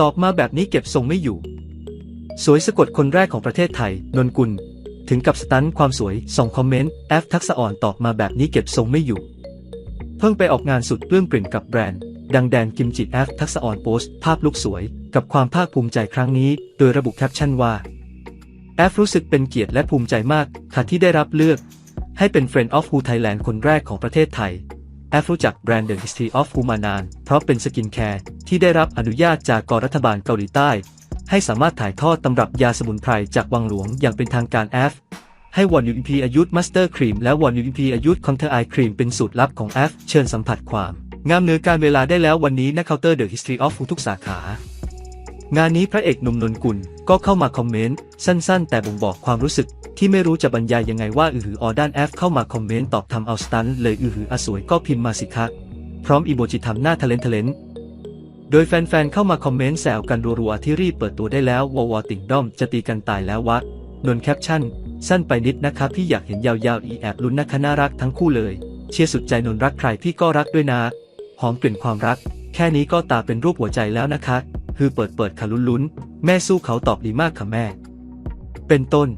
ตอบมาแบบนี้เก็บทรงไม่อยู่ สวยสะกดคนแรกของประเทศไทย นนกุล ถึงกับสตันความสวยส่งคอมเมนต์แอฟทักษอ่อนตอบมาแบบนี้เก็บทรงไม่อยู่ เพิ่งไปออกงานสุดเรื่องปริ่มกับแบรนด์ ดังแดนกิมจิแอฟทักษอ่อนโพสต์ภาพลุกสวย กับความภาคภูมิใจครั้งนี้ โดยระบุแคปชั่นว่าแอฟรู้สึกเป็นเกียรติและภูมิใจมากค่ะที่ได้รับเลือก ให้เป็น Friend of Who Thailand คนแรกของประเทศไทยแอฟรู้จักแบรนด์ The History of Who มานาน เพราะเป็นสกินแคร์ ที่ได้รับอนุญาตจากกรัฐบาลเกาหลีใต้ ให้สามารถถ่ายทอดตำรับยาสมุนไพรจากวังหลวงอย่างเป็นทางการแอฟให้วอนยูอิพีอายุมัสเตอร์ครีมและวอนยูอิพีอายุคอนเทอร์ไอครีมเป็นสูตรลับของแอฟเชิญสัมผัสความ งามเหนือการเวลาได้แล้ววันนี้ณเคาน์เตอร์ The History of Who ทุกสาขา งานนี้พระเอกหนุ่มนนกุลก็เข้ามาคอมเมนต์สั้นๆ แต่บ่งบอกความรู้สึกที่ไม่รู้จะบรรยายยังไงว่าอือหือออด้านแอฟเข้ามาคอมเมนต์ตอบทำเอาสตันเลยอือหืออสวยก็พิมพ์มาสิคะพร้อมอีโมจิทำหน้าทะเลนทะเลน โดยแฟนๆ เข้ามาคอมเมนต์แซวกันรัวๆที่รีบเปิดตัวได้แล้ววอวติ่งด้อมจะตีกันตายแล้ววะนนแคปชั่น สั้นไปนิดนะครับพี่อยากเห็นยาวๆ อีแอบลุ้นนะคะน่ารักทั้งคู่เลย เชียร์สุดใจนนรักใครพี่ก็รักด้วยนะหอมกลิ่นความรัก แค่นี้ก็ตาเป็นรูปหัวใจแล้วนะคะ คือเปิดเปิดค่ะลุ้นๆ แม่สู้เขาตอบดีมากค่ะแม่ เป็นต้น